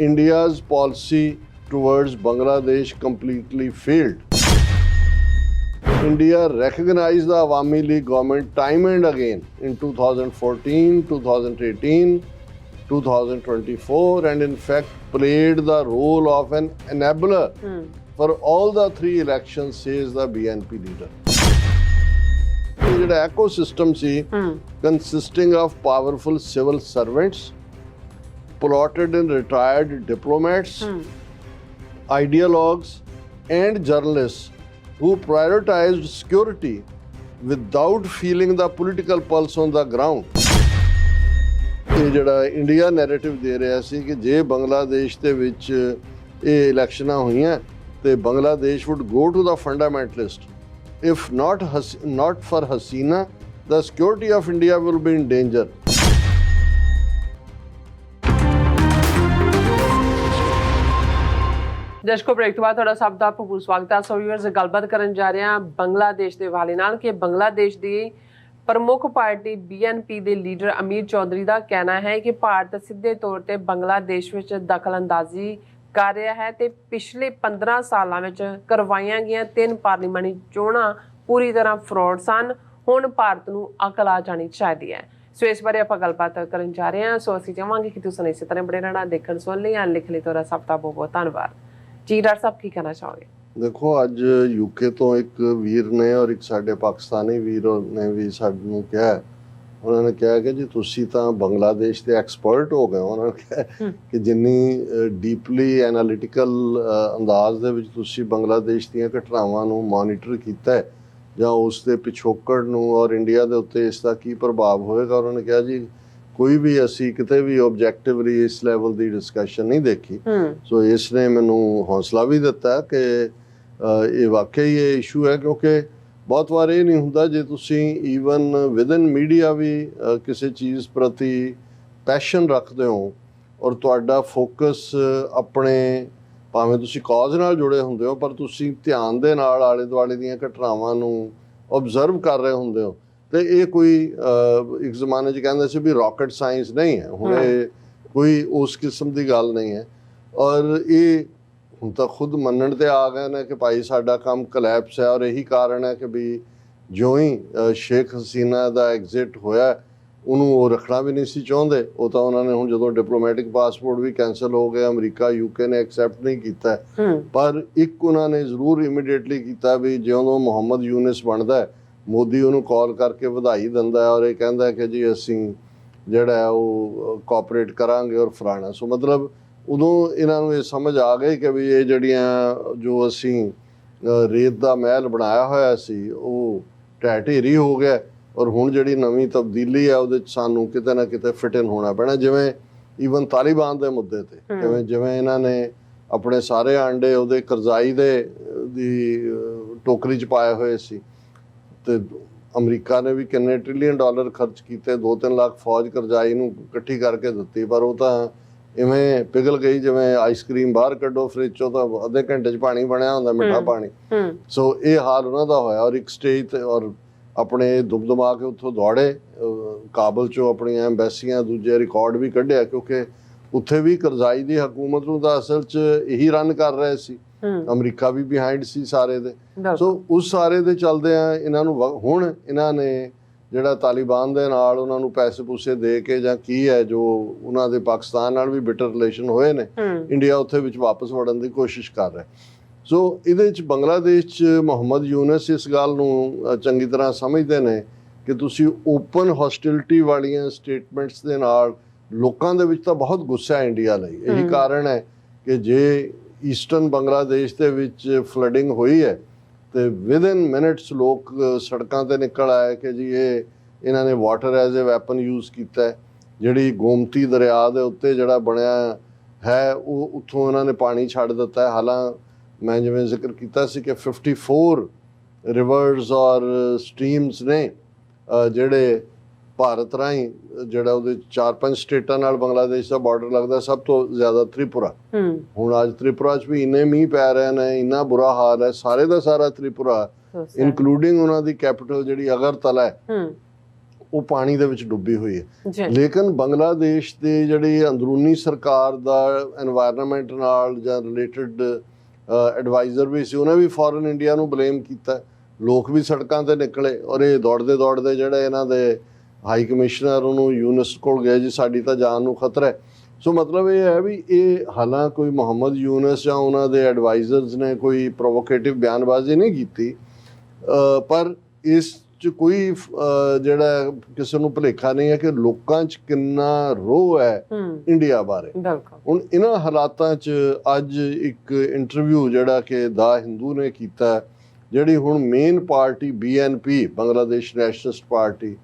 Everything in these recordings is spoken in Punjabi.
India's policy towards Bangladesh completely failed. India recognized the Awami League government time and again in 2014, 2018, 2024, and in fact played the role of an enabler for all the three elections, says the BNP leader. ਇਹ ਜਿਹੜਾ ਐਕੋਸਿਸਟਮ ਸੀ consisting of powerful civil servants, Plotted and retired diplomats, ideologues, and journalists who prioritized security without feeling the political pulse on the ground. ਇਹ ਜਿਹੜਾ ਇੰਡੀਆ ਨੈਰੇਟਿਵ ਦੇ ਰਿਹਾ ਸੀ ਕਿ ਜੇ ਬੰਗਲਾਦੇਸ਼ ਦੇ ਵਿੱਚ ਇਹ ਇਲੈਕਸ਼ਨਾਂ ਹੋਈਆਂ ਤੇ Bangladesh would go to the fundamentalist if not Has- not for Hasina the security of India will be in danger ਦਰਸ਼ਕੋ ਬ੍ਰੇਕ ਤੋਂ ਬਾਅਦ ਤੁਹਾਡਾ ਸਭ ਦਾ ਭਰਪੂਰ ਸਵਾਗਤ ਹੈ। ਸੋ ਵੀਅਰਸ ਗੱਲਬਾਤ ਕਰਨ ਜਾ ਰਹੇ ਹਾਂ ਬੰਗਲਾਦੇਸ਼ ਦੇ ਹਵਾਲੇ ਨਾਲ ਕਿ ਬੰਗਲਾਦੇਸ਼ ਦੀ ਪ੍ਰਮੁੱਖ ਪਾਰਟੀ ਬੀਐਨਪੀ ਦੇ ਲੀਡਰ ਅਮੀਰ ਚੌਧਰੀ ਦਾ ਕਹਿਣਾ ਹੈ ਕਿ ਭਾਰਤ ਸਿੱਧੇ ਤੌਰ ਤੇ ਬੰਗਲਾਦੇਸ਼ ਵਿੱਚ ਦਖਲਅੰਦਾਜ਼ੀ ਕਰ ਰਿਹਾ ਹੈ ਤੇ ਪਿਛਲੇ 15 ਸਾਲਾਂ ਵਿੱਚ ਕਰਵਾਈਆਂ ਗਈਆਂ ਤਿੰਨ ਪਾਰਲੀਮਾਨੀ ਚੋਣਾਂ ਪੂਰੀ ਤਰ੍ਹਾਂ ਫਰਾਡ ਸਨ। ਹੁਣ ਭਾਰਤ ਨੂੰ ਅਕਲ ਆ ਜਾਣੀ ਚਾਹੀਦੀ ਹੈ। ਸੋ ਇਸ ਬਾਰੇ ਆਪਾਂ ਗੱਲਬਾਤ ਕਰਨ ਜਾ ਰਹੇ ਹਾਂ। ਸੋ ਅਸੀਂ ਚਾਹਾਂਗੇ ਕਿ ਤੁਸੀਂ ਇਸੇ ਤਰ੍ਹਾਂ ਬੜੇ ਰਹਿਣਾ, ਦੇਖਣ ਸੁਣ ਲਈ ਜਾਂ ਲਿਖ ਲਈ ਤੁਹਾਡਾ ਸਭ ਦਾ ਬਹੁਤ ਬਹੁਤ ਧੰਨਵਾਦ। ਜੀ ਡਾਕਟਰ ਸਾਹਿਬ ਕੀ ਕਹਿਣਾ ਚਾਹੋਗੇ ਦੇਖੋ ਅੱਜ ਯੂਕੇ ਤੋਂ ਇੱਕ ਵੀਰ ਨੇ ਔਰ ਇੱਕ ਸਾਡੇ ਪਾਕਿਸਤਾਨੀ ਵੀਰ ਨੇ ਵੀ ਸਾਨੂੰ ਕਿਹਾ ਉਹਨਾਂ ਨੇ ਕਿਹਾ ਕਿ ਜੀ ਤੁਸੀਂ ਤਾਂ ਬੰਗਲਾਦੇਸ਼ ਦੇ ਐਕਸਪਰਟ ਹੋ ਗਏ। ਉਹਨਾਂ ਨੇ ਕਿਹਾ ਕਿ ਜਿੰਨੀ ਡੀਪਲੀ ਐਨਾਲਿਟੀਕਲ ਅੰਦਾਜ਼ ਦੇ ਵਿੱਚ ਤੁਸੀਂ ਬੰਗਲਾਦੇਸ਼ ਦੀਆਂ ਘਟਨਾਵਾਂ ਨੂੰ ਮੋਨੀਟਰ ਕੀਤਾ ਹੈ ਜਾਂ ਉਸ ਦੇ ਪਿਛੋਕੜ ਨੂੰ ਔਰ ਇੰਡੀਆ ਦੇ ਉੱਤੇ ਇਸ ਦਾ ਕੀ ਪ੍ਰਭਾਵ ਹੋਏਗਾ ਉਹਨਾਂ ਨੇ ਕਿਹਾ ਜੀ ਕੋਈ ਵੀ ਅਸੀਂ ਕਿਤੇ ਵੀ ਆਬਜੈਕਟਿਵਲੀ ਇਸ ਲੈਵਲ ਦੀ ਡਿਸਕਸ਼ਨ ਨਹੀਂ ਦੇਖੀ। ਸੋ ਇਸ ਨੇ ਮੈਨੂੰ ਹੌਸਲਾ ਵੀ ਦਿੱਤਾ ਕਿ ਇਹ ਵਾਕਈ ਇਹ ਇਸ਼ੂ ਹੈ ਕਿਉਂਕਿ ਬਹੁਤ ਵਾਰ ਇਹ ਨਹੀਂ ਹੁੰਦਾ ਜੇ ਤੁਸੀਂ ਈਵਨ ਵਿਦਨ ਮੀਡੀਆ ਵੀ ਕਿਸੇ ਚੀਜ਼ ਪ੍ਰਤੀ ਪੈਸ਼ਨ ਰੱਖਦੇ ਹੋ ਔਰ ਤੁਹਾਡਾ ਫੋਕਸ ਆਪਣੇ ਭਾਵੇਂ ਤੁਸੀਂ ਕਾਜ਼ ਨਾਲ ਜੁੜੇ ਹੁੰਦੇ ਹੋ ਪਰ ਤੁਸੀਂ ਧਿਆਨ ਦੇ ਨਾਲ ਆਲੇ ਦੁਆਲੇ ਦੀਆਂ ਘਟਨਾਵਾਂ ਨੂੰ ਆਬਜ਼ਰਵ ਕਰ ਰਹੇ ਹੁੰਦੇ ਹੋ ਤੇ ਇਹ ਕੋਈ ਇੱਕ ਜ਼ਮਾਨੇ 'ਚ ਕਹਿੰਦੇ ਸੀ ਵੀ ਰਾਕਟ ਸਾਇੰਸ ਨਹੀਂ ਹੈ। ਹੁਣ ਇਹ ਕੋਈ ਉਸ ਕਿਸਮ ਦੀ ਗੱਲ ਨਹੀਂ ਹੈ। ਔਰ ਇਹ ਹੁਣ ਤਾਂ ਖੁਦ ਮੰਨਣ ਤੇ ਆ ਗਏ ਨੇ ਕਿ ਭਾਈ ਸਾਡਾ ਕੰਮ ਕਲੈਪਸ ਹੈ ਔਰ ਇਹੀ ਕਾਰਨ ਹੈ ਕਿ ਵੀ ਜਿਉਂ ਹੀ ਸ਼ੇਖ ਹਸੀਨਾ ਦਾ ਐਗਜ਼ਿਟ ਹੋਇਆ ਉਹਨੂੰ ਉਹ ਰੱਖਣਾ ਵੀ ਨਹੀਂ ਸੀ ਚਾਹੁੰਦੇ। ਉਹ ਤਾਂ ਉਹਨਾਂ ਨੇ ਹੁਣ ਜਦੋਂ ਡਿਪਲੋਮੈਟਿਕ ਪਾਸਪੋਰਟ ਵੀ ਕੈਨਸਲ ਹੋ ਗਿਆ ਅਮਰੀਕਾ ਯੂਕੇ ਨੇ ਐਕਸੈਪਟ ਨਹੀਂ ਕੀਤਾ। ਪਰ ਇੱਕ ਉਹਨਾਂ ਨੇ ਜ਼ਰੂਰ ਇਮੀਡੀਏਟਲੀ ਕੀਤਾ ਵੀ ਜਿਉਂ ਮੁਹੰਮਦ ਯੂਨਸ ਬਣਦਾ ਹੈ, ਮੋਦੀ ਉਹਨੂੰ ਕਾਲ ਕਰਕੇ ਵਧਾਈ ਦਿੰਦਾ ਹੈ ਔਰ ਇਹ ਕਹਿੰਦਾ ਹੈ ਕਿ ਜੀ ਅਸੀਂ ਜਿਹੜਾ ਉਹ ਕੋਆਪਰੇਟ ਕਰਾਂਗੇ ਔਰ ਫਲਾਣਾ ਸੋ ਮਤਲਬ ਉਦੋਂ ਇਹਨਾਂ ਨੂੰ ਇਹ ਸਮਝ ਆ ਗਈ ਕਿ ਵੀ ਇਹ ਜਿਹੜੀਆਂ ਜੋ ਅਸੀਂ ਰੇਤ ਦਾ ਮਹਿਲ ਬਣਾਇਆ ਹੋਇਆ ਸੀ ਉਹ ਢੇਰੀ ਹੋ ਗਿਆ ਔਰ ਹੁਣ ਜਿਹੜੀ ਨਵੀਂ ਤਬਦੀਲੀ ਹੈ ਉਹਦੇ ਚ ਸਾਨੂੰ ਕਿਤੇ ਨਾ ਕਿਤੇ ਫਿਟ ਇਨ ਹੋਣਾ ਪੈਣਾ ਜਿਵੇਂ ਈਵਨ ਤਾਲਿਬਾਨ ਦੇ ਮੁੱਦੇ ਤੇ। ਜਿਵੇਂ ਜਿਵੇਂ ਇਹਨਾਂ ਨੇ ਆਪਣੇ ਸਾਰੇ ਆਂਡੇ ਉਹਦੇ ਕਰਜ਼ਾਈ ਦੇ ਦੀ ਟੋਕਰੀ ਚ ਪਾਏ ਹੋਏ ਸੀ। ਤੇ ਅਮਰੀਕਾ ਨੇ ਵੀ ਕਿੰਨੇ ਟ੍ਰਿਲੀਅਨ ਡਾਲਰ ਖਰਚ ਕੀਤੇ 2-3 ਲੱਖ ਫੌਜ ਕਰਜ਼ਾਈ ਨੂੰ ਇਕੱਠੀ ਕਰਕੇ ਦਿੱਤੀ ਪਰ ਉਹ ਤਾਂ ਇਵੇਂ ਪਿਘਲ ਗਈ ਜਿਵੇਂ ਆਈਸਕ੍ਰੀਮ ਬਾਹਰ ਕੱਢੋ ਫ੍ਰਿਜ ਚੋਂ ਤਾਂ ਅੱਧੇ ਘੰਟੇ ਚ ਪਾਣੀ ਬਣਿਆ ਹੁੰਦਾ ਮਿੱਠਾ। ਪਾਣੀ ਸੋ ਇਹ ਹਾਲ ਉਹਨਾਂ ਦਾ ਹੋਇਆ ਔਰ ਇੱਕ ਸਟੇਜ ਤੇ ਔਰ ਆਪਣੇ ਦੁਮਦਮਾ ਕੇ ਉੱਥੋਂ ਦੌੜੇ ਕਾਬਲ ਚੋਂ ਆਪਣੀਆਂ ਐਮਬੈਸੀਆਂ ਦੂਜੇ ਰਿਕਾਰਡ ਵੀ ਕੱਢਿਆ ਕਿਉਂਕਿ ਉੱਥੇ ਵੀ ਕਰਜ਼ਾਈ ਦੀ ਹਕੂਮਤ ਨੂੰ ਤਾਂ ਅਸਲ 'ਚ ਇਹੀ ਰਨ ਕਰ ਰਹੇ ਸੀ। ਅਮਰੀਕਾ ਵੀ ਬਿਹਾਈਂਡ ਸੀ ਸਾਰੇ ਦੇ। ਸੋ ਉਸ ਸਾਰੇ ਦੇ ਚੱਲਦੇ ਆ ਇਹਨਾਂ ਨੂੰ ਹੁਣ ਇਹਨਾਂ ਨੇ ਜਿਹੜਾ ਤਾਲਿਬਾਨ ਦੇ ਨਾਲ ਉਹਨਾਂ ਨੂੰ ਪੈਸੇ ਪੂਸੇ ਦੇ ਕੇ ਜਾਂ ਕੀ ਹੈ ਜੋ ਉਹਨਾਂ ਦੇ ਪਾਕਿਸਤਾਨ ਨਾਲ ਵੀ ਬਿਟਰ ਰਿਲੇਸ਼ਨ ਹੋਏ ਨੇ ਇੰਡੀਆ ਉੱਥੇ ਵਿੱਚ ਵਾਪਸ ਵੜਨ ਦੀ ਕੋਸ਼ਿਸ਼ ਕਰ ਰਿਹਾ। ਸੋ ਇਹਦੇ ਵਿੱਚ ਬੰਗਲਾਦੇਸ਼ 'ਚ ਮੁਹੰਮਦ ਯੂਨਸ ਇਸ ਗੱਲ ਨੂੰ ਚੰਗੀ ਤਰ੍ਹਾਂ ਸਮਝਦੇ ਨੇ ਕਿ ਤੁਸੀਂ ਓਪਨ ਹੌਸਟਿਲਿਟੀ ਵਾਲੀਆਂ ਸਟੇਟਮੈਂਟਸ ਦੇ ਨਾਲ ਲੋਕਾਂ ਦੇ ਵਿੱਚ ਤਾਂ ਬਹੁਤ ਗੁੱਸਾ ਹੈ ਇੰਡੀਆ ਲਈ। ਇਹੀ। ਕਾਰਨ ਹੈ ਕਿ ਜੇ ਈਸਟਰਨ ਬੰਗਲਾਦੇਸ਼ ਦੇ ਵਿੱਚ ਫਲੱਡਿੰਗ ਹੋਈ ਹੈ ਤੇ ਵਿਦਨ ਮਿੰਟਸ ਲੋਕ ਸੜਕਾਂ ਤੇ ਨਿਕਲ ਆਏ ਕਿ ਜੀ ਇਹ ਇਹਨਾਂ ਨੇ water as a weapon use ਕੀਤਾ ਹੈ। ਜਿਹੜੀ ਗੋਮਤੀ ਦਰਿਆ ਦੇ ਉੱਤੇ ਜਿਹੜਾ ਬਣਿਆ ਹੈ ਉਹ ਉੱਥੋਂ ਇਹਨਾਂ ਨੇ ਪਾਣੀ ਛੱਡ ਦਿੱਤਾ ਹੈ। ਹਾਲਾਂ ਮੈਂ ਜਿਵੇਂ ਜ਼ਿਕਰ ਕੀਤਾ ਸੀ ਕਿ 54 ਰਿਵਰਸ ਔਰ ਸਟਰੀਮਸ ਨੇ ਜਿਹੜੇ ਭਾਰਤ ਰਾਹੀਂ ਜਿਹੜਾ ਉਹਦੇ ਚਾਰ ਪੰਜ ਸਟੇਟਾਂ ਨਾਲ ਬੰਗਲਾਦੇਸ਼ ਦਾ ਬਾਰਡਰ ਲੱਗਦਾ ਸਭ ਤੋਂ ਜ਼ਿਆਦਾ ਤ੍ਰਿਪੁਰਾ। ਹੁਣ ਅੱਜ ਤ੍ਰਿਪੁਰਾ 'ਚ ਵੀ ਇੰਨੇ ਮੀਂਹ ਪੈ ਰਹੇ ਨੇ ਇੰਨਾ ਬੁਰਾ ਹਾਲ ਹੈ ਸਾਰੇ ਦਾ ਸਾਰਾ ਤ੍ਰਿਪੁਰਾ ਇਨਕਲੂਡਿੰਗ ਉਹਨਾਂ ਦੀ ਕੈਪੀਟਲ ਜਿਹੜੀ ਅਗਰਤਲਾ ਹੈ ਉਹ ਪਾਣੀ ਦੇ ਵਿੱਚ ਡੁੱਬੀ ਹੋਈ ਹੈ। ਲੇਕਿਨ ਬੰਗਲਾਦੇਸ਼ ਦੇ ਜਿਹੜੀ ਅੰਦਰੂਨੀ ਸਰਕਾਰ ਦਾ এনवायरमेंट ਨਾਲ ਜਾਂ ਰਿਲੇਟਡ ਐਡਵਾਈਜ਼ਰ ਵੀ ਸੀ ਉਹਨੇ ਵੀ ਫੋਰਨ ਇੰਡੀਆ ਨੂੰ ਬਲੇਮ ਕੀਤਾ। ਲੋਕ ਵੀ ਸੜਕਾਂ ਤੇ ਨਿਕਲੇ ਔਰ ਇਹ ਦੌੜਦੇ ਦੌੜਦੇ ਜਿਹੜੇ ਇਹਨਾਂ ਦੇ ਹਾਈ ਕਮਿਸ਼ਨਰ ਉਹਨੂੰ ਯੂਨਸ ਕੋਲ ਗਏ ਜੀ ਸਾਡੀ ਤਾਂ ਜਾਨ ਨੂੰ ਖਤਰਾ ਹੈ। ਸੋ ਮਤਲਬ ਇਹ ਹੈ ਵੀ ਇਹ ਹਾਲਾਂ ਕੋਈ ਮੁਹੰਮਦ ਯੂਨਸ ਜਾਂ ਉਹਨਾਂ ਦੇ ਐਡਵਾਈਜ਼ਰਸ ਨੇ ਕੋਈ ਪ੍ਰੋਵੋਕੇਟਿਵ ਬਿਆਨਬਾਜ਼ੀ ਨਹੀਂ ਕੀਤੀ। ਪਰ ਇਸ ਚ ਕੋਈ ਜਿਹੜਾ ਕਿਸੇ ਨੂੰ ਭੁਲੇਖਾ ਨਹੀਂ ਹੈ ਕਿ ਲੋਕਾਂ 'ਚ ਕਿੰਨਾ ਰੋਹ ਹੈ ਇੰਡੀਆ ਬਾਰੇ। ਬਿਲਕੁਲ। ਹੁਣ ਇਹਨਾਂ ਹਾਲਾਤਾਂ 'ਚ ਅੱਜ ਇੱਕ ਇੰਟਰਵਿਊ ਜਿਹੜਾ ਕਿ ਦਾ ਹਿੰਦੂ ਨੇ ਕੀਤਾ ਜਿਹੜੀ ਹੁਣ main party BNP Bangladesh Nationalist Party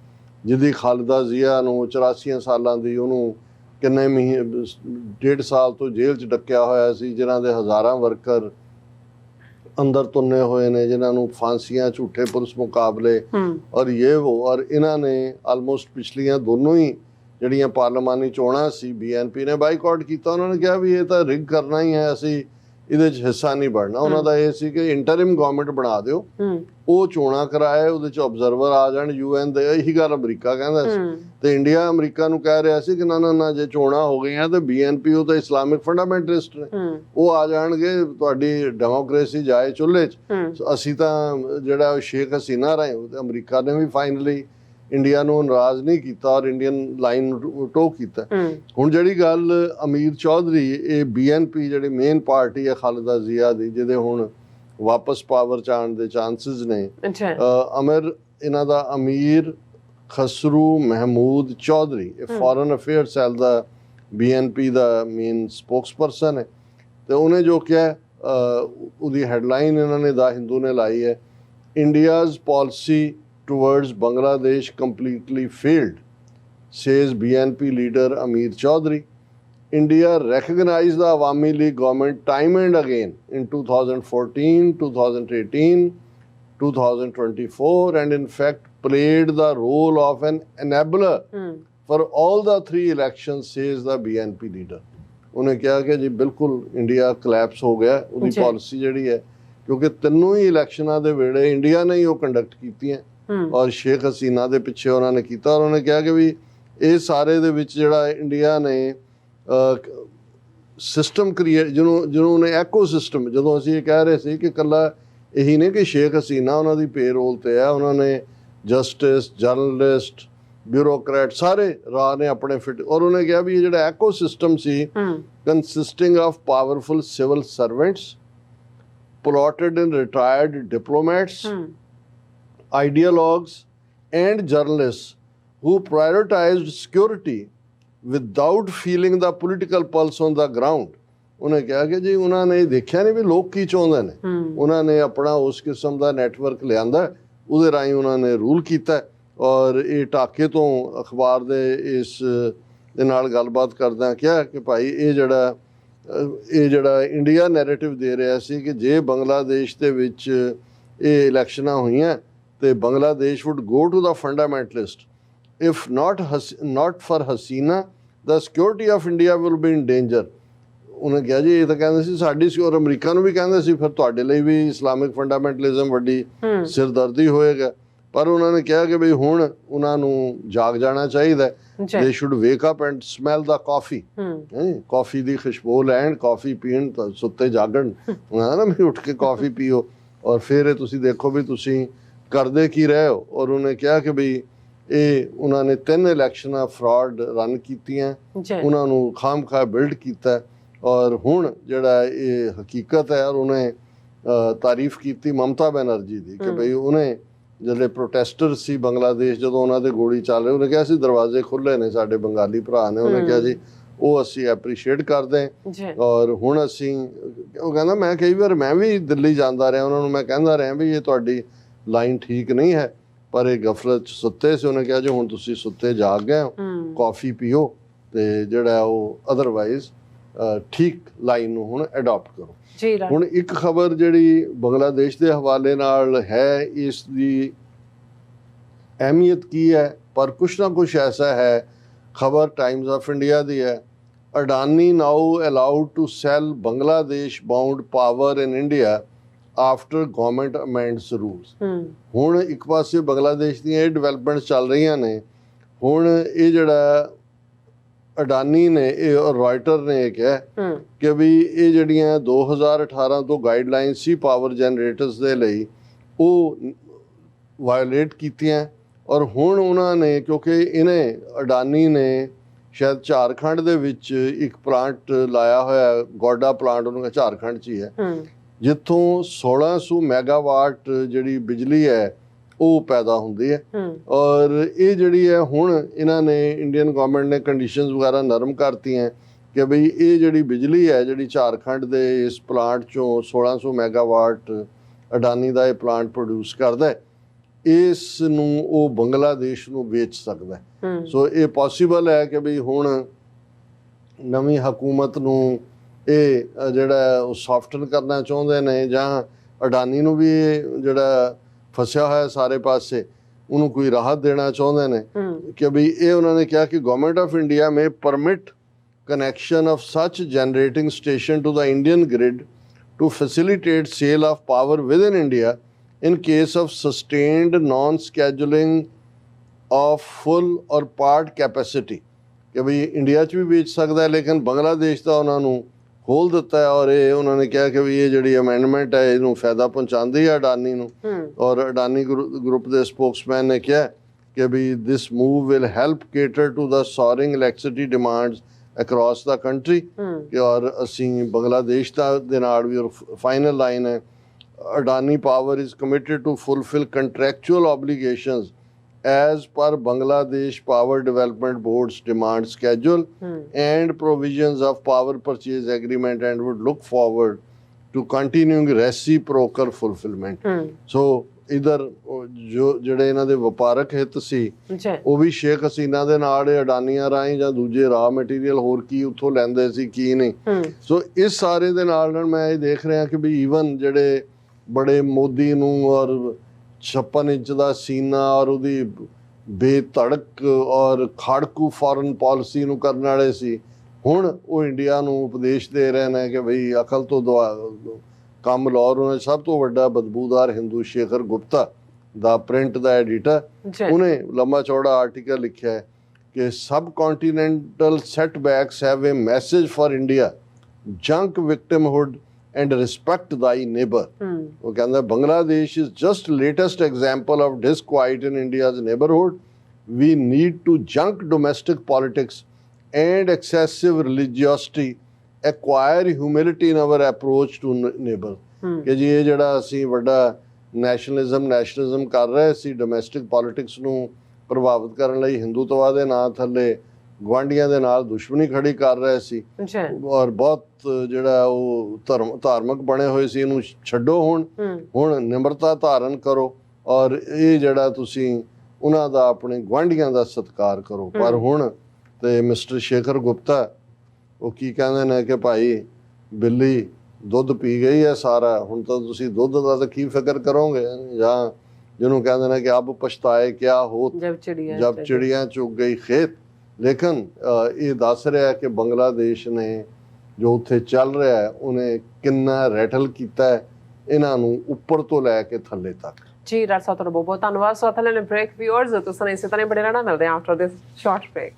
ਜਿਹਦੀ ਖਾਲਦਾ ਜ਼ਿਆ ਨੂੰ 84 ਸਾਲਾਂ ਦੀ ਉਹਨੂੰ ਕਿੰਨੇ ਮਹੀਨੇ ਡੇਢ ਸਾਲ ਤੋਂ ਜੇਲ੍ਹ 'ਚ ਡੱਕਿਆ ਹੋਇਆ ਸੀ ਜਿਨ੍ਹਾਂ ਦੇ ਹਜ਼ਾਰਾਂ ਵਰਕਰ ਅੰਦਰ ਤੁੰਨੇ ਹੋਏ ਨੇ ਜਿਨ੍ਹਾਂ ਨੂੰ ਫਾਂਸੀਆਂ ਝੂਠੇ ਪੁਲਿਸ ਮੁਕਾਬਲੇ ਔਰ ਇਹ ਉਹ ਔਰ ਇਹਨਾਂ ਨੇ ਆਲਮੋਸਟ ਪਿਛਲੀਆਂ ਦੋਨੋਂ ਹੀ ਜਿਹੜੀਆਂ ਪਾਰਲੀਮਾਨੀ ਚੋਣਾਂ ਸੀ ਬੀਐਨਪੀ ਨੇ ਬਾਈਕਾਟ ਕੀਤਾ ਉਹਨਾਂ ਨੇ ਕਿਹਾ ਵੀ ਇਹ ਤਾਂ ਰਿਗ ਕਰਨਾ ਹੀ ਹੈ ਅਸੀਂ ਇਹਦੇ 'ਚ ਹਿੱਸਾ ਨਹੀਂ ਬਣਨਾ। ਉਹਨਾਂ ਦਾ ਇਹ ਸੀ ਕਿ ਇੰਟਰਿਮ ਗਵਰਨਮੈਂਟ ਬਣਾ ਦਿਓ। ਉਹ ਚੋਣਾਂ ਕਰਾਏ ਉਹਦੇ 'ਚ ਆਬਜ਼ਰਵਰ ਆ ਜਾਣ ਯੂਐਨ ਦੇ ਇਹੀ ਗੱਲ ਅਮਰੀਕਾ ਕਹਿੰਦਾ ਸੀ। ਤੇ ਇੰਡੀਆ ਅਮਰੀਕਾ ਨੂੰ ਕਹਿ ਰਿਹਾ ਸੀ ਕਿ ਨਾ ਨਾ ਨਾ ਜੇ ਚੋਣਾਂ ਹੋ ਗਈਆਂ ਤੇ ਬੀਐਨਪੀ ਉਹ ਤਾਂ ਇਸਲਾਮਿਕ ਫੰਡਾਮੈਂਟਲਿਸਟ ਨੇ। ਉਹ ਆ ਜਾਣਗੇ ਤੁਹਾਡੀ ਡੈਮੋਕ੍ਰੇਸੀ ਜਾਏ ਚੁੱਲ੍ਹੇ 'ਚ। ਅਸੀਂ ਤਾਂ ਜਿਹੜਾ ਸ਼ੇਖ ਹਸੀਨਾ ਰਹੇ ਉਹ ਤੇ ਅਮਰੀਕਾ ਨੇ ਵੀ ਫਾਈਨਲੀ ਇੰਡੀਆ ਨੂੰ ਨਾਰਾਜ਼ ਨਹੀਂ ਕੀਤਾ ਔਰ ਇੰਡੀਅਨ ਲਾਈਨ ਟੋ ਕੀਤਾ। ਹੁਣ ਜਿਹੜੀ ਗੱਲ ਅਮੀਰ ਚੌਧਰੀ ਇਹ ਬੀਐਨਪੀ ਜਿਹੜੀ ਮੇਨ ਪਾਰਟੀ ਹੈ ਖਾਲਦਾ ਜ਼ਿਆ ਦੀ ਜਿਹਦੇ ਹੁਣ ਵਾਪਸ ਪਾਵਰ ਚ ਆਉਣ ਦੇ ਚਾਂਸਸ ਨੇ। ਅਮਰ ਇਹਨਾਂ ਦਾ ਅਮੀਰ ਖਸਰੂ ਮਹਿਮੂਦ ਚੌਧਰੀ ਇਹ ਫੋਰਨ ਅਫੇਅਰ ਸੈਲ ਦਾ ਬੀਐਨਪੀ ਦਾ ਮੇਨ ਸਪੋਕਸਪਰਸਨ ਹੈ। ਤੇ ਉਹਨੇ ਜੋ ਕਿਹਾ ਉਹਦੀ ਹੈਡਲਾਈਨ ਇਹਨਾਂ ਨੇ ਦਾ ਹਿੰਦੂ ਨੇ ਲਾਈ ਹੈ India's policy towards Bangladesh completely failed says BNP leader Amir Chaudhary. India recognized the Awami League government time and again in 2014, 2018, 2024, and in fact played the role of an enabler ਹੂੰ for all the three elections, says the BNP leader. ਉਹਨੇ ਕਿਹਾ ਕਿ ਜੀ ਬਿਲਕੁਲ ਇੰਡੀਆ ਕਲੈਪਸ ਹੋ ਗਿਆ ਉਹਦੀ। ਪਾਲਿਸੀ ਜਿਹੜੀ ਹੈ ਕਿਉਂਕਿ ਤਿੰਨੋਂ ਹੀ ਇਲੈਕਸ਼ਨਾਂ ਦੇ ਵੇਲੇ ਇੰਡੀਆ ਨੇ ਹੀ ਉਹ ਕੰਡਕਟ ਕੀਤੀਆਂ ਔਰ ਸ਼ੇਖ ਹਸੀਨਾ ਦੇ ਪਿੱਛੇ ਉਹਨਾਂ ਨੇ ਕੀਤਾ ਔਰ ਉਹਨੇ ਕਿਹਾ ਕਿ ਵੀ ਇਹ ਸਾਰੇ ਦੇ ਵਿੱਚ ਜਿਹੜਾ ਇੰਡੀਆ ਨੇ ਸਿਸਟਮ ਕ੍ਰੀਏਟ ਜਿਹਨੂੰ ਜਿਹਨੂੰ ਉਹਨੇ ਐਕੋਸਿਸਟਮ ਜਦੋਂ ਅਸੀਂ ਇਹ ਕਹਿ ਰਹੇ ਸੀ ਕਿ ਕੱਲਾ ਇਹੀ ਨਹੀਂ ਕਿ ਸ਼ੇਖ ਹਸੀਨਾ ਉਹਨਾਂ ਦੀ ਪੇਰੋਲ ਤੇ ਹੈ ਉਹਨਾਂ ਨੇ ਜਸਟਿਸ ਜਰਨਲਿਸਟ ਬਿਊਰੋਕਰੇਟ ਸਾਰੇ ਰਾਹ ਨੇ ਆਪਣੇ ਫਿਟ ਔਰ ਉਹਨੇ ਕਿਹਾ ਵੀ ਇਹ ਜਿਹੜਾ ਐਕੋਸਿਸਟਮ ਸੀ of powerful civil servants, plotted and retired diplomats, ਹੂੰ। Ideologues, and journalists who prioritized security without feeling the political pulse on the ground. ਉਹਨੇ ਕਿਹਾ ਕਿ ਜੀ ਉਹਨਾਂ ਨੇ ਦੇਖਿਆ ਨਹੀਂ ਵੀ ਲੋਕ ਕੀ ਚਾਹੁੰਦੇ ਨੇ ਉਹਨਾਂ ਨੇ ਆਪਣਾ ਉਸ ਕਿਸਮ ਦਾ ਨੈਟਵਰਕ ਲਿਆਂਦਾ ਉਹਦੇ ਰਾਹੀਂ ਉਹਨਾਂ ਨੇ ਰੂਲ ਕੀਤਾ ਔਰ ਇਹ ਟਾਕੇ ਤੋਂ ਅਖਬਾਰ ਦੇ ਇਸ ਦੇ ਨਾਲ ਗੱਲਬਾਤ ਕਰਦਾ ਕਿਹਾ ਕਿ ਭਾਈ ਇਹ ਜਿਹੜਾ ਇਹ ਜਿਹੜਾ ਇੰਡੀਆ ਨੈਰੇਟਿਵ ਦੇ ਰਿਹਾ ਸੀ ਕਿ ਜੇ ਬੰਗਲਾਦੇਸ਼ ਦੇ ਵਿੱਚ ਇਹ ਇਲੈਕਸ਼ਨਾਂ ਹੋਈਆਂ ਤੇ Bangladesh would go to the fundamentalist. If not not for Hasina the security of India will be in danger. ਉਹਨੇ ਕਿਹਾ ਜੀ ਇਹ ਤਾਂ ਕਹਿੰਦੇ ਸੀ ਸਾਡੀ ਸੀ ਔਰ ਅਮਰੀਕਾ ਨੂੰ ਵੀ ਕਹਿੰਦੇ ਸੀ ਫਿਰ ਤੁਹਾਡੇ ਲਈ ਵੀ ਇਸਲਾਮਿਕ ਫੰਡਾਮੈਂਟਲਿਜ਼ਮ ਵੱਡੀ ਸਿਰਦਰਦੀ ਹੋਏਗਾ। ਪਰ ਉਹਨਾਂ ਨੇ ਕਿਹਾ ਕਿ ਬਈ ਹੁਣ ਉਹਨਾਂ ਨੂੰ ਜਾਗ ਜਾਣਾ ਚਾਹੀਦਾ ਦੇ should wake up and smell the coffee hmm. Coffee ਦੀ ਖੁਸ਼ਬੂ ਲੈਣ ਕਾਫੀ ਪੀਣ ਸੁੱਤੇ ਜਾਗਣ। ਉਹਨਾਂ ਨਾ ਵੀ ਉੱਠ ਕੇ ਕਾਫੀ ਪੀਓ। ਔਰ ਫਿਰ ਤੁਸੀਂ ਦੇਖੋ ਵੀ ਤੁਸੀਂ ਕਰਦੇ ਕੀ ਰਹੇ ਹੋ? ਔਰ ਉਹਨੇ ਕਿਹਾ ਕਿ ਬਈ ਇਹ ਉਹਨਾਂ ਨੇ ਤਿੰਨ ਇਲੈਕਸ਼ਨਾਂ ਫਰਾਡ ਰਨ ਕੀਤੀਆਂ। ਉਹਨਾਂ ਨੂੰ ਖਾਮਖਾ ਬਿਲਡ ਕੀਤਾ। ਔਰ ਹੁਣ ਜਿਹੜਾ ਇਹ ਹਕੀਕਤ ਹੈ ਔਰ ਉਹਨੇ ਤਾਰੀਫ ਕੀਤੀ ਮਮਤਾ ਬੈਨਰਜੀ ਦੀ ਕਿ। ਭਈ ਉਹਨੇ ਜਿਹੜੇ ਪ੍ਰੋਟੈਸਟਰ ਸੀ ਬੰਗਲਾਦੇਸ਼ ਜਦੋਂ ਉਹਨਾਂ ਦੇ ਗੋਲੀ ਚੱਲ ਰਹੀ ਉਹਨੇ ਕਿਹਾ ਸੀ ਦਰਵਾਜ਼ੇ ਖੁੱਲੇ ਨੇ ਸਾਡੇ ਬੰਗਾਲੀ ਭਰਾ ਨੇ। ਉਹਨੇ। ਕਿਹਾ ਜੀ ਉਹ ਅਸੀਂ ਐਪਰੀਸ਼ੀਏਟ ਕਰਦੇ ਹਾਂ। ਔਰ ਹੁਣ ਅਸੀਂ ਉਹ ਕਹਿੰਦਾ ਮੈਂ ਕਈ ਵਾਰ ਮੈਂ ਵੀ ਦਿੱਲੀ ਜਾਂਦਾ ਰਿਹਾ ਉਹਨਾਂ ਨੂੰ ਮੈਂ ਕਹਿੰਦਾ ਰਿਹਾ ਵੀ ਇਹ ਤੁਹਾਡੀ ਲਾਈਨ ਠੀਕ ਨਹੀਂ ਹੈ ਪਰ ਇਹ ਗਫਲਤ 'ਚ ਸੁੱਤੇ ਸੀ ਉਹਨੇ ਕਿਹਾ ਜੀ ਹੁਣ ਤੁਸੀਂ ਸੁੱਤੇ ਜਾਗ ਗਏ ਹੋ ਕਾਫੀ ਪੀਓ ਤੇ ਜਿਹੜਾ ਉਹ ਅਦਰਵਾਈਜ਼ ਠੀਕ ਲਾਈਨ ਨੂੰ ਹੁਣ ਅਡਾਪਟ ਕਰੋ। ਜੀ ਹੁਣ ਇੱਕ ਖਬਰ ਜਿਹੜੀ ਬੰਗਲਾਦੇਸ਼ ਦੇ ਹਵਾਲੇ ਨਾਲ ਹੈ ਇਸ ਦੀ ਅਹਿਮੀਅਤ ਕੀ ਹੈ? ਪਰ ਕੁਛ ਨਾ ਕੁਛ ਐਸਾ ਹੈ ਖਬਰ ਟਾਈਮਜ਼ ਆਫ ਇੰਡੀਆ ਦੀ ਹੈ Adani now allowed to sell Bangladesh bound power in India. After government amends rules ਹੁਣ ਇੱਕ ਪਾਸੇ ਬੰਗਲਾਦੇਸ਼ ਦੀਆਂ ਇਹ ਡਿਵੈਲਪਮੈਂਟਸ ਚੱਲ ਰਹੀਆਂ ਨੇ ਹੁਣ ਇਹ ਜਿਹੜਾ ਅਡਾਨੀ ਨੇ ਇਹ ਰਾਇਟਰ ਨੇ ਕਿਹਾ ਕਿ ਵੀ ਇਹ ਜਿਹੜੀਆਂ 2018 ਤੋਂ ਗਾਈਡਲਾਈਨ ਸੀ ਪਾਵਰ ਜਨਰੇਟਰਸ ਦੇ ਲਈ ਉਹ ਵਾਇਓਲੇਟ ਕੀਤੀਆਂ ਔਰ ਹੁਣ ਉਹਨਾਂ ਨੇ ਕਿਉਂਕਿ ਇਹਨੇ ਅਡਾਨੀ ਨੇ ਸ਼ਾਇਦ ਝਾਰਖੰਡ ਦੇ ਵਿੱਚ ਇੱਕ ਪਲਾਂਟ ਲਾਇਆ ਹੋਇਆ ਗੋਡਾ ਪਲਾਂਟ ਉਹਨੂੰ ਝਾਰਖੰਡ 'ਚ ਹੈ। ਹੂੰ। ਜਿੱਥੋਂ 1600 ਮੈਗਾਵਾਟ ਜਿਹੜੀ ਬਿਜਲੀ ਹੈ ਉਹ ਪੈਦਾ ਹੁੰਦੀ ਹੈ। ਔਰ ਇਹ ਜਿਹੜੀ ਹੈ ਹੁਣ ਇਹਨਾਂ ਨੇ ਇੰਡੀਅਨ ਗਵਰਨਮੈਂਟ ਨੇ ਕੰਡੀਸ਼ਨਸ ਵਗੈਰਾ ਨਰਮ ਕਰਤੀਆਂ ਕਿ ਬਈ ਇਹ ਜਿਹੜੀ ਬਿਜਲੀ ਹੈ ਜਿਹੜੀ ਝਾਰਖੰਡ ਦੇ ਇਸ ਪਲਾਂਟ ਚੋਂ 1600 ਮੈਗਾਵਾਟ ਅਡਾਨੀ ਦਾ ਇਹ ਪਲਾਂਟ ਪ੍ਰੋਡਿਊਸ ਕਰਦਾ ਹੈ ਇਸ ਨੂੰ ਉਹ ਬੰਗਲਾਦੇਸ਼ ਨੂੰ ਵੇਚ ਸਕਦਾ ਹੈ। ਸੋ ਇਹ ਪੋਸੀਬਲ ਹੈ ਕਿ ਵੀ ਹੁਣ ਨਵੀਂ ਹਕੂਮਤ ਨੂੰ ਇਹ ਜਿਹੜਾ ਉਹ ਸੌਫਟਨ ਕਰਨਾ ਚਾਹੁੰਦੇ ਨੇ ਜਾਂ ਅਡਾਨੀ ਨੂੰ ਵੀ ਜਿਹੜਾ ਫਸਿਆ ਹੋਇਆ ਸਾਰੇ ਪਾਸੇ ਉਹਨੂੰ ਕੋਈ ਰਾਹਤ ਦੇਣਾ ਚਾਹੁੰਦੇ ਨੇ ਕਿ ਵੀ ਇਹ ਉਹਨਾਂ ਨੇ ਕਿਹਾ ਕਿ government of India may permit connection of such generating station to the Indian grid to facilitate sale of power within India in case of sustained non-scheduling of full or part capacity ਕਿ ਵੀ ਇੰਡੀਆ 'ਚ ਵੀ ਵੇਚ ਸਕਦਾ ਹੈ ਲੇਕਿਨ ਬੰਗਲਾਦੇਸ਼ ਦਾ ਉਹਨਾਂ ਨੂੰ ਖੋਲ ਦਿੱਤਾ ਹੈ ਔਰ ਇਹ ਉਹਨਾਂ ਨੇ ਕਿਹਾ ਕਿ ਵੀ ਇਹ ਜਿਹੜੀ ਅਮੈਂਡਮੈਂਟ ਹੈ ਇਹਨੂੰ ਫਾਇਦਾ ਪਹੁੰਚਾਉਂਦੀ ਹੈ ਅਡਾਨੀ ਨੂੰ ਔਰ ਅਡਾਨੀ ਗਰੁੱਪ ਦੇ ਸਪੋਕਸਮੈਨ ਨੇ ਕਿਹਾ ਕਿ ਵੀ this move will help cater to the soaring electricity demands across the country ਹੂੰ ਕਿ ਔਰ ਅਸੀਂ ਬੰਗਲਾਦੇਸ਼ ਦਾ ਦੇ ਨਾਲ ਵੀ ਫਾਈਨਲ ਲਾਈਨ ਹੈ Adani Power is committed to fulfill contractual obligations as per Bangladesh Power Development Board's demand schedule ਹੂੰ and provisions of power purchase agreement and would look forward to continuing reciprocal fulfillment ਹੂੰ ਸੋ ਇਧਰ ਜੋ ਜਿਹੜੇ ਇਹਨਾਂ ਦੇ ਵਪਾਰਕ ਹਿੱਤ ਸੀ ਉਹ ਵੀ ਸ਼ੇਖ ਹਸੀਨਾ ਦੇ ਨਾਲ ਅਡਾਨੀਆਂ ਰਾਹੀਂ ਜਾਂ ਦੂਜੇ ਰਾ ਮਟੀਰੀਅਲ ਹੋਰ ਕੀ ਉੱਥੋਂ ਲੈਂਦੇ ਸੀ ਕੀ ਨਹੀਂ ਸੋ ਇਸ ਸਾਰੇ ਦੇ ਨਾਲ ਨਾਲ ਮੈਂ ਇਹ ਦੇਖ ਰਿਹਾ ਕਿ ਵੀ ਈਵਨ ਜਿਹੜੇ ਬੜੇ ਮੋਦੀ ਨੂੰ ਔਰ 56 ਇੰਚ ਦਾ ਸੀਨਾ ਔਰ ਉਹਦੀ ਬੇਧੜਕ ਔਰ ਖਾੜਕੂ ਫੋਰਨ ਪਾਲਿਸੀ ਨੂੰ ਕਰਨ ਵਾਲੇ ਸੀ। ਹੁਣ ਉਹ ਇੰਡੀਆ ਨੂੰ ਉਪਦੇਸ਼ ਦੇ ਰਹੇ ਨੇ ਕਿ ਭਈ ਅਕਲ ਤੋਂ ਕੰਮ ਲਓ ਔਰ ਉਹਨਾਂ ਸਭ ਤੋਂ ਵੱਡਾ ਬਦਬੂਦਾਰ ਹਿੰਦੂ ਸ਼ੇਖਰ ਗੁਪਤਾ ਦਾ ਪ੍ਰਿੰਟ ਦਾ ਐਡੀਟਰ ਉਹਨੇ ਲੰਮਾ ਚੌੜਾ ਆਰਟੀਕਲ ਲਿਖਿਆ ਹੈ ਕਿ subcontinental setbacks have a message for India junk victimhood and respect neighbour hmm ਉਹ ਕਹਿੰਦਾ Bangladesh is just latest example of disquiet in India's neighborhood. We need to junk domestic politics and excessive religiosity, acquire humility in our approach to neighbor. ਕਿ ਜੀ ਇਹ ਜਿਹੜਾ ਅਸੀਂ ਵੱਡਾ ਨੈਸ਼ਨਲਿਜ਼ਮ ਨੈਸ਼ਨਲਿਜ਼ਮ ਕਰ ਰਹੇ ਸੀ ਡੋਮੈਸਟਿਕ ਪੋਲਿਟਿਕਸ ਨੂੰ ਪ੍ਰਭਾਵਿਤ ਕਰਨ ਲਈ ਹਿੰਦੂਤਵਾ ਦੇ ਨਾਂ ਥੱਲੇ ਗਵਾਂਡੀਆਂ ਦੇ ਨਾਲ ਦੁਸ਼ਮਣੀ ਖੜੀ ਕਰ ਰਹੇ ਸੀ। ਔਰ ਬਹੁਤ ਜਿਹੜਾ ਉਹ ਧਰਮ ਧਾਰਮਿਕ ਬਣੇ ਹੋਏ ਸੀ ਇਹਨੂੰ ਛੱਡੋ ਹੁਣ। ਹੁਣ ਨਿਮਰਤਾ ਧਾਰਨ ਕਰੋ ਔਰ ਇਹ ਜਿਹੜਾ ਤੁਸੀਂ ਉਹਨਾਂ ਦਾ ਆਪਣੇ ਗੁਆਂਢੀਆਂ ਦਾ ਸਤਿਕਾਰ ਕਰੋ। ਪਰ। ਹੁਣ ਤੇ ਮਿਸਟਰ ਸ਼ੇਖਰ ਗੁਪਤਾ ਉਹ ਕੀ ਕਹਿੰਦੇ ਨੇ ਕਿ ਭਾਈ ਬਿੱਲੀ ਦੁੱਧ ਪੀ ਗਈ ਹੈ ਸਾਰਾ ਹੁਣ ਤਾਂ ਤੁਸੀਂ ਦੁੱਧ ਦਾ ਤਾਂ ਕੀ ਫਿਕਰ ਕਰੋਗੇ? ਜਾਂ ਜਿਹਨੂੰ ਕਹਿੰਦੇ ਨੇ ਕਿ ਅਬ ਪਛਤਾਏ ਕਿਆ ਹੋਤ ਜਬ ਚਿੜੀਆਂ ਚੁਗ ਗਈ ਖੇਤ। ਲੇਕਿਨ ਇਹ ਦੱਸ ਰਿਹਾ ਕਿ ਬੰਗਲਾਦੇਸ਼ ਨੇ ਜੋ ਉੱਥੇ ਚੱਲ ਰਿਹਾ ਹੈ, ਉਹਨੇ ਕਿੰਨਾ ਰੈਟਲ ਕੀਤਾ ਹੈ, ਇਹਨਾਂ ਨੂੰ ਉੱਪਰ ਤੋਂ ਲੈ ਕੇ ਥੱਲੇ ਤੱਕ। ਜੀ ਡਾਕਟਰ ਸਾਹਿਬ ਤੁਹਾਡਾ ਬਹੁਤ ਬਹੁਤ ਧੰਨਵਾਦ। ਸੋ ਥੱਲੇ ਨੇ ਬ੍ਰੇਕ ਵਿਊਅਰਸ ਤੁਸੀਂ ਇਸੇ ਤਰ੍ਹਾਂ ਬੜੇ ਰਹਿਣਾ। ਮਿਲਦੇ ਹਾਂ ਆਫਟਰ ਦਿਸ ਸ਼ਾਰਟ ਬ੍ਰੇਕ